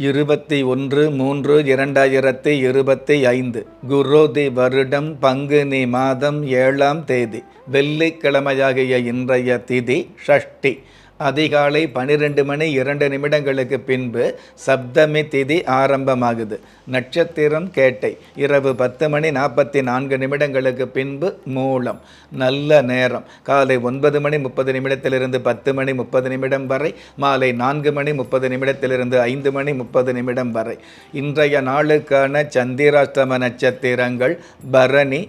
இருபத்தி ஒன்று மூன்று இரண்டாயிரத்தி இருபத்தி ஐந்து. குரோதி வருடம் பங்குனி மாதம் ஏழாம் தேதி. வெள்ளிக்கிழமையாகிய இன்றைய திதி ஷஷ்டி. அதிகாலை பன்னிரெண்டு மணி இரண்டு நிமிடங்களுக்கு பின்பு சப்தமி திதி ஆரம்பமாகுது. நட்சத்திரம் கேட்டை. இரவு பத்து மணி நாற்பத்தி நான்கு நிமிடங்களுக்கு பின்பு மூலம். நல்ல நேரம். காலை ஒன்பது மணி முப்பது நிமிடத்திலிருந்து பத்து மணி முப்பது நிமிடம் வரை. மாலை நான்கு மணி முப்பது நிமிடத்திலிருந்து ஐந்து மணி முப்பது நிமிடம் வரை. இன்றைய நாளுக்கான சந்திராஷ்டம நட்சத்திரங்கள் பரணி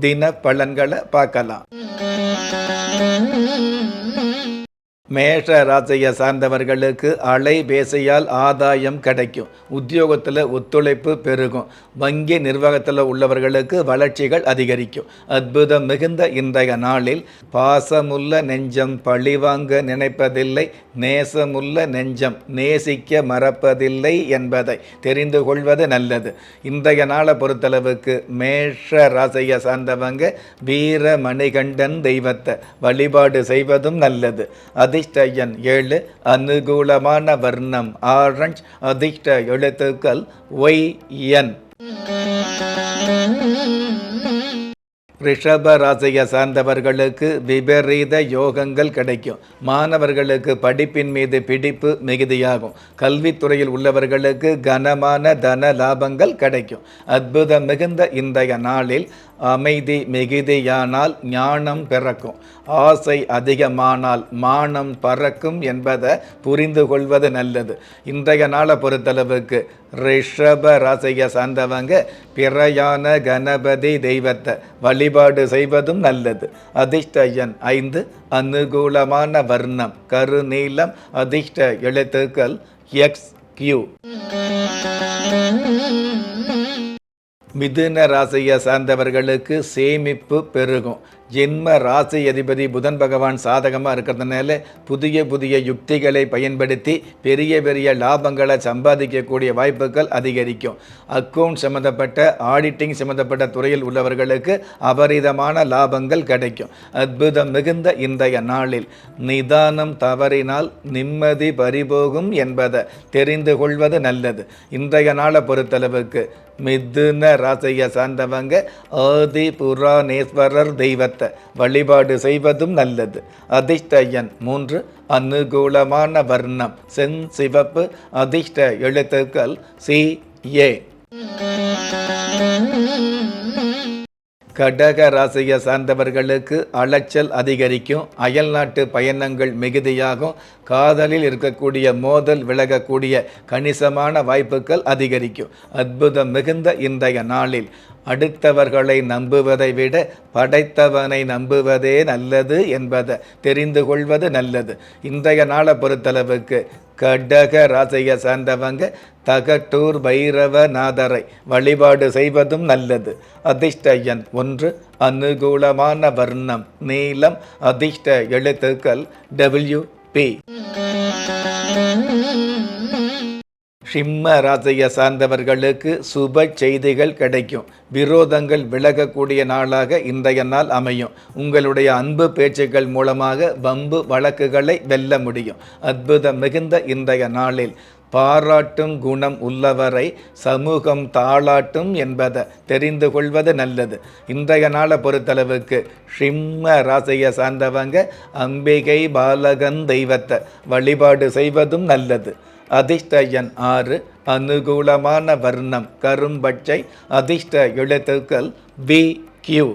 தின பலன்களை பார்க்கலாம். மேஷ ராசியை சார்ந்தவர்களுக்கு அலை பேசையால் ஆதாயம் கிடைக்கும். உத்தியோகத்தில் ஒத்துழைப்பு பெருகும். வங்கி நிர்வாகத்தில் உள்ளவர்களுக்கு வளர்ச்சிகள் அதிகரிக்கும். அற்புதம் மிகுந்த இன்றைய நாளில் பாசமுள்ள நெஞ்சம் பழிவாங்க நினைப்பதில்லை நேசமுள்ள நெஞ்சம் நேசிக்க மறப்பதில்லை என்பதை தெரிந்து கொள்வது நல்லது. இன்றைய நாளை பொறுத்தளவுக்கு மேஷ ராசியை சார்ந்தவங்க வீர மணிகண்டன் தெய்வத்தை வழிபாடு செய்வதும் நல்லது. அதிர்ஷ்ட எண் ஏழு அனுகூலமான வர்ணம் ஆரஞ்ச் அதிர்ஷ்ட எழுத்துக்கள் ஒய் என். ரிஷப ராசியை சார்ந்தவர்களுக்கு விபரீத யோகங்கள் கிடைக்கும். மாணவர்களுக்கு படிப்பின் மீது பிடிப்பு மிகுதியாகும். கல்வித்துறையில் உள்ளவர்களுக்கு கனமான தன லாபங்கள் கிடைக்கும். அற்புதம் மிகுந்த இன்றைய நாளில் அமைதி மிகுதியானால் ஞானம் பிறக்கும். ஆசை அதிகமானால் மானம் பறக்கும் என்பதை புரிந்து கொள்வது நல்லது. இன்றைய நாளை பொறுத்தளவுக்கு ரிஷப ராசியை சார்ந்தவங்க பிறையான கணபதி தெய்வத்தை வழிபாடு செய்வதும் நல்லது. அதிர்ஷ்ட எண் ஐந்து அனுகூலமான வர்ணம் கருநீலம் அதிர்ஷ்ட எழுத்துக்கள் எக்ஸ் கியூ. மிதுன ராசியை சார்ந்தவர்களுக்கு சேமிப்பு பெருகும். ஜென்ம ராசி அதிபதி புதன் பகவான் சாதகமாக இருக்கிறதுனால புதிய புதிய யுக்திகளை பயன்படுத்தி பெரிய பெரிய லாபங்களை சம்பாதிக்கக்கூடிய வாய்ப்புகள் அதிகரிக்கும். அக்கௌண்ட் சம்மந்தப்பட்ட ஆடிட்டிங் சம்மந்தப்பட்ட துறையில் உள்ளவர்களுக்கு அபரிதமான லாபங்கள் கிடைக்கும். அற்புதம் மிகுந்த இன்றைய நாளில். நிதானம் தவறினால் நிம்மதி பறிபோகும் என்பதை தெரிந்து கொள்வது நல்லது. இன்றைய நாளை பொறுத்தளவுக்கு மிதுன ராசியை சார்ந்தவங்க ஆதி புராணேஸ்வரர் தெய்வத்தை வழிபாடு செய்வதும் நல்லது. அதிர்ஷ்ட எண் மூன்று அனுகூலமான வர்ணம். சென் சிவப்பு அதிர்ஷ்ட எழுத்துக்கள் சி ஏ. கடக ராசியை சார்ந்தவர்களுக்கு அலைச்சல் அதிகரிக்கும். அயல்நாட்டு பயணங்கள் மிகுதியாகும். காதலில் இருக்கக்கூடிய மோதல் விலகக்கூடிய கணிசமான வாய்ப்புகள் அதிகரிக்கும். அற்புதம் மிகுந்த இன்றைய நாளில். அடுத்தவர்களை நம்புவதை விட படைத்தவனை நம்புவதே நல்லது என்பதை தெரிந்து கொள்வது நல்லது. இன்றைய நாளை பொறுத்தளவுக்கு கடக ராசியை சார்ந்தவங்க தகட்டூர் பைரவநாதரை வழிபாடு செய்வதும் நல்லது. அதிர்ஷ்ட எண் ஒன்று அனுகூலமான வர்ணம் நீளம் அதிர்ஷ்ட எழுத்துக்கள் டபிள்யூ பி சிம்ம ராசியை சார்ந்தவர்களுக்கு சுப செய்திகள் கிடைக்கும். விரோதங்கள் விலகக்கூடிய நாளாக இன்றைய நாள் அமையும். உங்களுடைய அன்பு பேச்சுக்கள் மூலமாக வம்பு வழக்குகளை வெல்ல முடியும். அற்புதம் மிகுந்த இன்றைய நாளில் பாராட்டும் குணம் உள்ளவரை சமூகம் தாளாட்டும் என்பதை தெரிந்து கொள்வது நல்லது. இன்றைய நாளை பொறுத்தளவுக்கு சிம்ம ராசியை சார்ந்தவங்க அம்பிகை பாலகன் தெய்வத்தை வழிபாடு செய்வதும் நல்லது. அதிர்ஷ்டயன் ஆறு அனுகூலமான வர்ணம் கரும்பச்சை அதிர்ஷ்ட எழுத்துக்கள் பி கியூ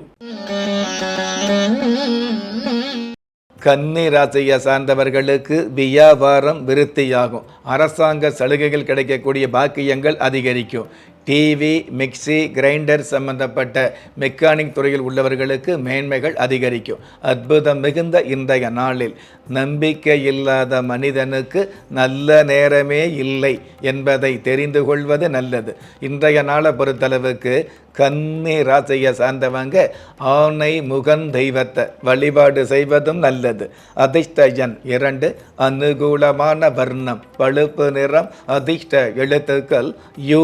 கன்னி ராசியை சார்ந்தவர்களுக்கு வியாபாரம் விருத்தியாகும். அரசாங்க சலுகைகள் கிடைக்கக்கூடிய பாக்கியங்கள் அதிகரிக்கும். டிவி மிக்சி கிரைண்டர் சம்பந்தப்பட்ட மெக்கானிக் துறையில் உள்ளவர்களுக்கு மேன்மைகள் அதிகரிக்கும். அற்புதம் மிகுந்த இன்றைய நாளில் நம்பிக்கை இல்லாத மனிதனுக்கு நல்ல நேரமே இல்லை என்பதை தெரிந்து கொள்வது நல்லது. இன்றைய நாளை பொறுத்தளவுக்கு கன்னி ராசியை சார்ந்தவங்க ஆணை முகன் தெய்வத்தை வழிபாடு செய்வதும் நல்லது. அதிர்ஷ்டஜன் இரண்டு அனுகூலமான வர்ணம் பழுப்பு நிறம் அதிர்ஷ்ட எழுத்துக்கள் யூ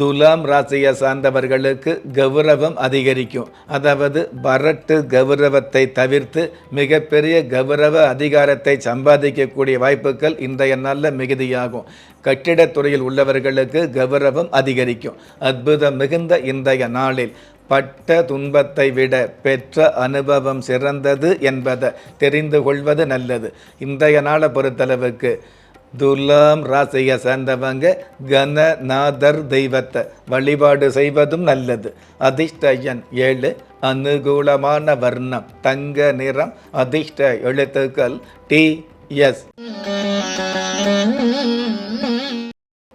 துலாம் ராசியை சார்ந்தவர்களுக்கு கௌரவம் அதிகரிக்கும். அதாவது வரட்டு கௌரவத்தை தவிர்த்து மிகப்பெரிய கௌரவ அதிகாரத்தை சம்பாதிக்கக்கூடிய வாய்ப்புகள் இன்றைய நாளில் மிகுதியாகும். கட்டிடத்துறையில் உள்ளவர்களுக்கு கௌரவம் அதிகரிக்கும். அற்புதம் மிகுந்த இன்றைய நாளில் பட்ட துன்பத்தை விட பெற்ற அனுபவம் சிறந்தது என்பதை தெரிந்து கொள்வது நல்லது. இன்றைய நாளை பொறுத்தளவுக்கு துலாம் ராசியை சேர்ந்தவங்க கணநாதர் தெய்வத்தை வழிபாடு செய்வதும் நல்லது. அதிர்ஷ்டயன் ஏழு அனுகூலமான வர்ணம் தங்க நிறம் அதிர்ஷ்ட எழுத்துக்கள் டி எஸ்.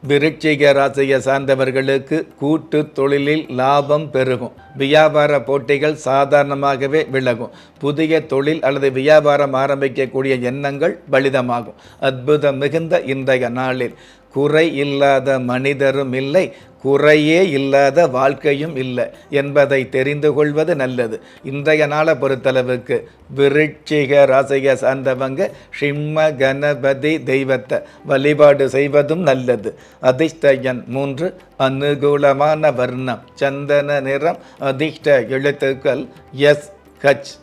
விருட்சிக ராசியை சார்ந்தவர்களுக்கு கூட்டு தொழிலில் லாபம் பெருகும். வியாபார போட்டிகள் சாதாரணமாகவே விலகும். புதிய தொழில் அல்லது வியாபாரம் ஆரம்பிக்கக்கூடிய எண்ணங்கள் பலிதமாகும். அற்புதம் மிகுந்த இன்றைய நாளில். குறை இல்லாத மனிதரும் இல்லை. குறையே இல்லாத வாழ்க்கையும் இல்லை என்பதை தெரிந்து கொள்வது நல்லது. இன்றைய நாளை பொறுத்தளவுக்கு விருட்சிக ராசியை சார்ந்தவங்க சிம்ம கணபதி தெய்வத்தை வழிபாடு செய்வதும் நல்லது. அதிர்ஷ்டயன் மூன்று அனுகூலமான வர்ணம் சந்தன நிறம் அதிர்ஷ்ட எழுத்துக்கள் எஸ் ஹச்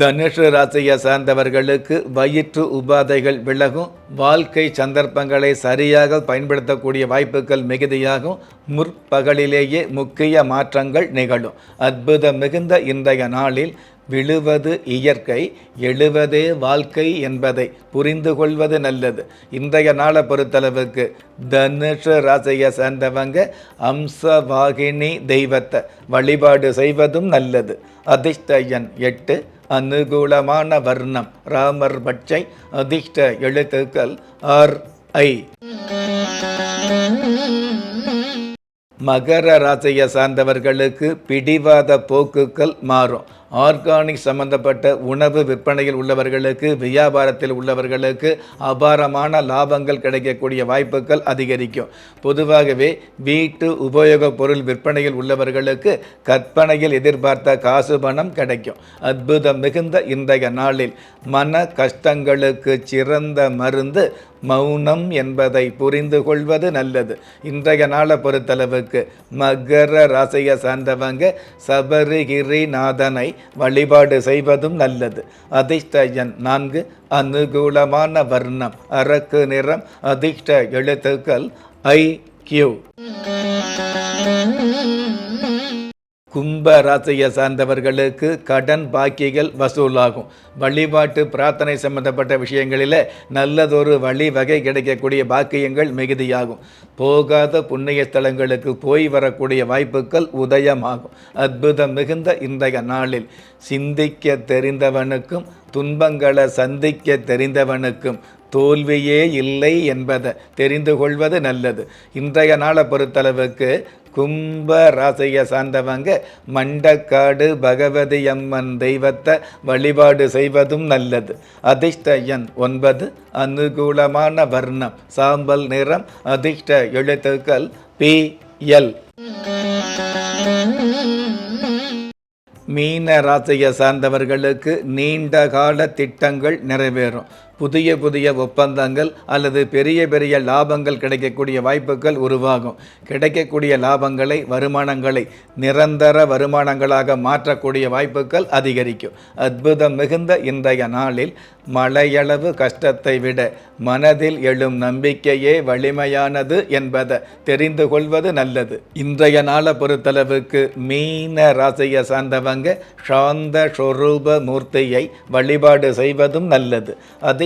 தனுஷ ராசியை சார்ந்தவர்களுக்கு வயிற்று உபாதைகள் விலகும் வாழ்க்கை சந்தர்ப்பங்களை சரியாக பயன்படுத்தக்கூடிய வாய்ப்புகள் மிகுதியாகும் முற்பகலிலேயே முக்கிய மாற்றங்கள் நிகழும். அற்புதம் மிகுந்த இன்றைய நாளில் விழுவது இயற்கை எழுவதே வாழ்க்கை என்பதை புரிந்து கொள்வது நல்லது. இன்றைய நாளை பொறுத்தளவுக்கு தனுஷ ராசியை சேர்ந்தவங்க அம்சவாகினி தெய்வத்தை வழிபாடு செய்வதும் நல்லது. அதிர்ஷ்ட எண் எட்டு அனுகூலமான வர்ணம். ராமர் பட்சை அதிர்ஷ்ட எழுத்துக்கள் ஆர் ஐ. மகர ராசியை சார்ந்தவர்களுக்கு பிடிவாத போக்குகள் மாறும். ஆர்கானிக் சம்பந்தப்பட்ட உணவு விற்பனையில் உள்ளவர்களுக்கு வியாபாரத்தில் உள்ளவர்களுக்கு அபாரமான லாபங்கள் கிடைக்கக்கூடிய வாய்ப்புகள் அதிகரிக்கும். பொதுவாகவே வீட்டு உபயோகப் பொருள் விற்பனையில் உள்ளவர்களுக்கு கற்பனையில் எதிர்பார்த்த காசு பணம் கிடைக்கும். அற்புதம் மிகுந்த இன்றைய நாளில் மன கஷ்டங்களுக்கு சிறந்த மருந்து மௌனம் என்பதை புரிந்து கொள்வது நல்லது. இன்றைய நாளை பொறுத்தளவுக்கு மகர ராசியை சார்ந்தவங்க சபரிகிரிநாதனை வழிபாடு செய்வதும் நல்லது. அதிர்ஷ்டயன் நான்கு அனுகூலமான வர்ணம் அரக்கு நிறம் அதிர்ஷ்ட எழுத்துக்கள் ஐ கியூ. கும்ப ராசியை சார்ந்தவர்களுக்கு கடன் பாக்கிகள் வசூலாகும். வழிபாட்டு பிரார்த்தனை சம்பந்தப்பட்ட விஷயங்களில் நல்லதொரு வழிவகை கிடைக்கக்கூடிய பாக்கியங்கள் மிகுதியாகும். போகாத புண்ணிய ஸ்தலங்களுக்கு போய் வரக்கூடிய வாய்ப்புகள் உதயமாகும். அற்புதம் மிகுந்த இன்றைய நாளில் சிந்திக்க தெரிந்தவனுக்கும் துன்பங்களை சந்திக்க தெரிந்தவனுக்கும் தோல்வியே இல்லை என்பதை தெரிந்து கொள்வது நல்லது. இன்றைய நாளை பொறுத்தளவுக்கு கும்ப ராசியை சார்ந்தவங்க மண்டக்காடு பகவதி அம்மன் தெய்வத்தை வழிபாடு செய்வதும் நல்லது. அதிர்ஷ்ட எண் ஒன்பது அனுகூலமான வர்ணம் சாம்பல் நிறம் அதிர்ஷ்ட எழுத்துக்கள் பி எல். மீன ராசியை சார்ந்தவர்களுக்கு நீண்ட கால திட்டங்கள் நிறைவேறும். புதிய புதிய ஒப்பந்தங்கள் அல்லது பெரிய பெரிய லாபங்கள் கிடைக்கக்கூடிய வாய்ப்புகள் உருவாகும். கிடைக்கக்கூடிய லாபங்களை வருமானங்களை நிரந்தர வருமானங்களாக மாற்றக்கூடிய வாய்ப்புகள் அதிகரிக்கும். அற்புதம் மிகுந்த இன்றைய நாளில் மலையளவு கஷ்டத்தை விட மனதில் எழும் நம்பிக்கையே வலிமையானது என்பதை தெரிந்து கொள்வது நல்லது. இன்றைய நாளை பொறுத்தளவுக்கு மீன ராசியை சார்ந்தவங்க சாந்த ஸ்வரூப மூர்த்தியை வழிபாடு செய்வதும் நல்லது. அது